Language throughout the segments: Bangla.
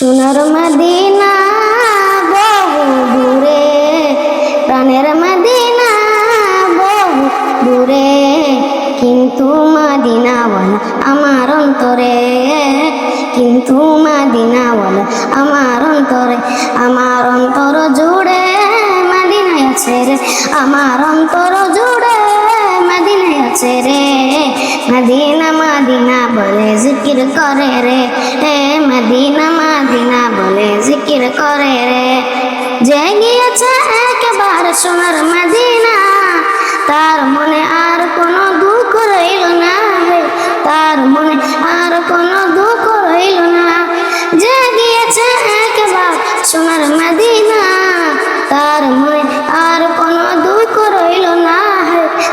সোনার মদিনা বহু দূরে, প্রাণের মদিনা বহু দূরে। কিন্তু মদিনাওয়ালা আমার অন্তরে, কিন্তু মদিনাওয়ালা আমার অন্তরে, আমার অন্তর জুড়ে মদিনায় আছে রে, আমার অন্তর জুড়ে মদিনায় আছে রে। মদিনা মদিনা বলে জিকির করে রে রে। যে গিয়েছে একেবারে সোনার মদিনা। তার মনে আর কোনো দুঃখ রইল না তার মনে আর কোনো দুঃখ রইল না। যে গিয়েছে একেবারে সোনার মদিনা। তার মনে আর কোনো দুঃখ রইল না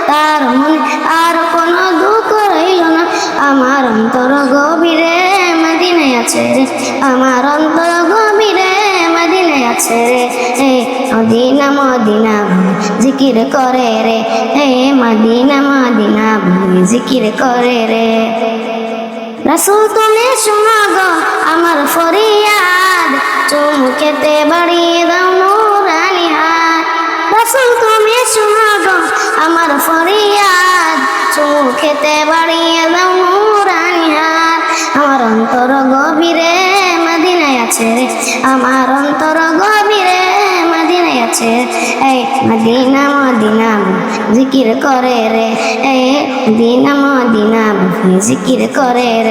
তার মনে আর কোনো দুঃখ রইল না। আমার অন্তর গভীরে মদিনায় আছে আমার অন্তর মদিনা মদিনা বলে জিকির করে রে। হে মদিনা মদিনা বলে জিকির করে রে। রাসুল তুমি শোনা গো, আমার ফরিয়াদ। চুমুকেতে বাড়িয়ে দাও নুরানি হাত রাসুল তুমি শোনা গো, আমার ফরিয়াদ। চুমুকেতে বাড়িয়ে দাও নুরানি আমার অন্তর গভীরে মদিনায় আছে রে। আমার অন্তর গভীরে আছে। এই মদিনা মদিনা জিকির করে রে। এই মদিনা মদিনা জিকির করে রে।